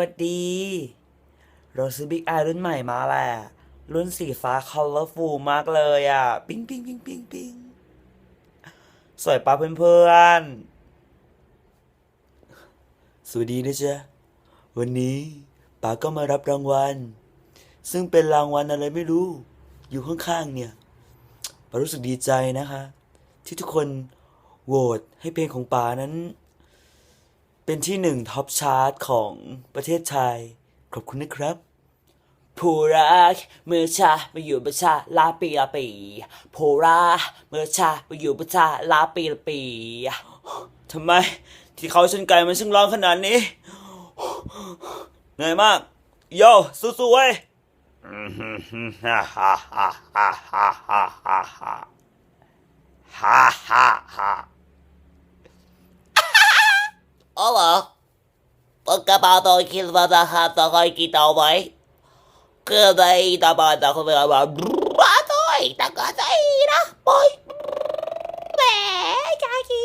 วัสดีเราซื้อบิ๊กไอรุ่นใหม่มาแหละ รุ่นสีฟ้า colorful มากเลยอะ ปิ๊งปิ๊งปิ๊งปิ๊งปิ๊งสวยปะเพื่อนๆ สวัสดีนะจ๊ะ วันนี้ป๋าก็มารับรางวัล ซึ่งเป็นรางวัลอะไรไม่รู้ อยู่ข้างๆเนี่ยป๋ารู้สึกดีใจนะคะ ที่ทุกคนโหวตให้เพลงของป๋านั้น เป็นที่หนึ่งท็อปชาร์ตของประเทศไทย ขอบคุณนะครับ ผู้รักเมื่อชามาอยู่ประชาลาปีละปีผู้รักเมื่อชามาอยู่ประชาลาปีละปีทำไม ที่เขาชนไก่มันช่างร้องขนาดนี้เหนื่อยมาก โยสู้ๆเว้ยฮ่าฮ่าฮ่าฮ่าฮ่าฮ่าฮ่าฮ่า ฮ่าฮ่าฮ่า Olá, pagkabado kilvada hata kay kita bay. Kada ita ba da ko ba ba brato ita ka sa ira boy. Be kaki.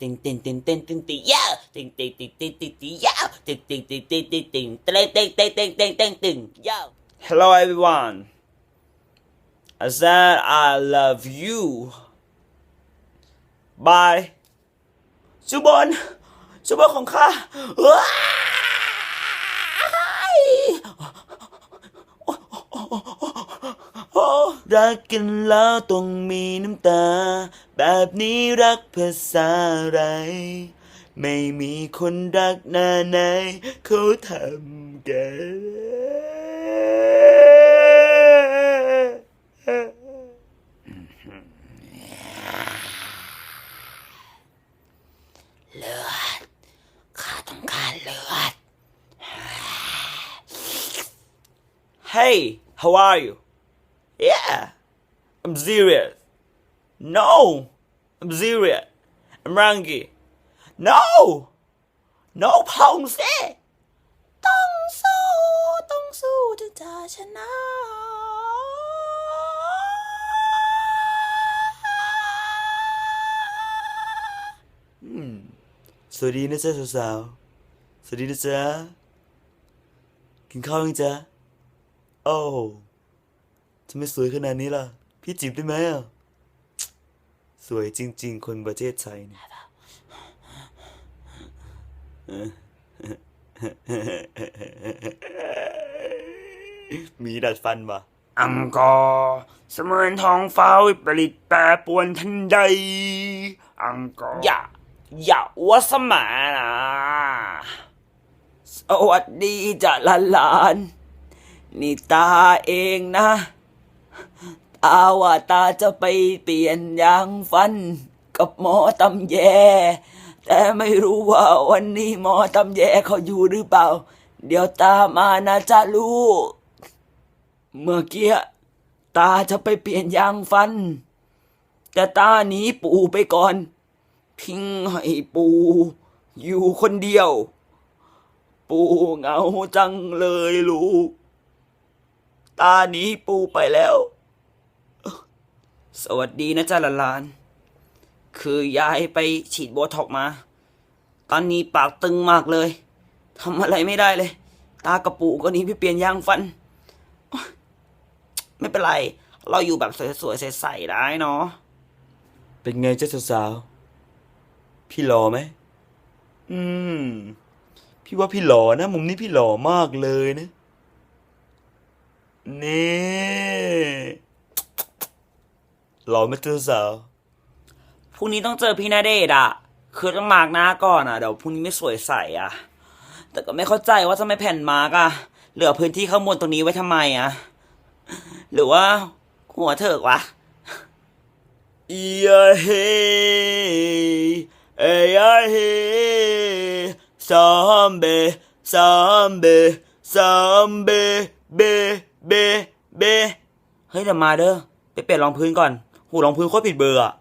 ติงติงติงติงติงติงยาวติงติงติงติงติงติงยาวติงติงติงติงติงติงติงติงติงติงติงติงติงยาว Hello everyone I said I love you Bye ชูบนชูบนของข้ารักกันแล้วต้องมีน้ำตา แบบนี้รักภาษาอะไร ไม่มีคนรักหน้าไหนเขาทำกัน เลือดข้าต้องการเลือด Hey how are you Yeah I'm serious No I'm serious I'm Rangi No No พงเซต้องสู้ต้องสู้ถึงจะชนะ สวัสดีนะจ๊ะสาวๆสวัสดีนะจ๊ะกินข้าวยังจ๊ะ โอ้ทำไมสวยขนาดนี้ล่ะ พี่จีบได้ไหมอะ สวยจริง ๆ คนประเทศไทยเนี่ยมีดัดฟันปะอังกอร์เสมือนท้องฟ้าวิปริตแปรปรวนทันใด อังกอร์อย่า อย่าอ้วสมานะ สวัสดีจ้ะหลานๆ นี่ตาเองนะตาว่าตาจะไปเปลี่ยนยางฟันกับหมอตำแย แต่ไม่รู้ว่าวันนี้หมอตำแยเขาอยู่หรือเปล่า เดี๋ยวตามานะจ๊ะลูก เมื่อกี้ตาจะไปเปลี่ยนยางฟัน แต่ตาหนีปู่ไปก่อน ทิ้งให้ปู่อยู่คนเดียว ปู่เหงาจังเลยลูก ตาหนีปู่ไปแล้ว สวัสดีนะจ๊ะหลานๆคือยายไปฉีดโบท็อกซ์มา ตอนนี้ปากตึงมากเลยทำอะไรไม่ได้เลย ตากระปูก็หนี้ไปเปลี่ยนยางฟัน ไม่เป็นไร เราอยู่แบบสวยๆใสๆได้เนาะเป็นไงเจ้าสาวๆพี่หล่อไหม อืม พี่ว่าพี่หล่อนะ มุมนี้พี่หล่อมากเลยนะ นี่หล่อไหมเจ้าสาวพรุ่งนี้ต้องเจอพี่นาเดชน์อะคือต้องมาร์กหน้าก่อนอะเดี๋ยวพรุ่งนี้ไม่สวยใสอะแต่ก็ไม่เข้าใจว่าทำไมแผ่นมาร์กอะเหลือพื้นที่ข้างบนตรงนี้ไว้ทำไมอะหรือว่าหัวเถิกวะอียาเฮเอยาเฮซัมเบซัมเบซัมเบเบ เบ เบ เฮ้ยเดี๋ยวมาเด้อไปเปลี่ยนรองพื้นก่อน หูรองพื้นโคตรผิดเบอร์อะ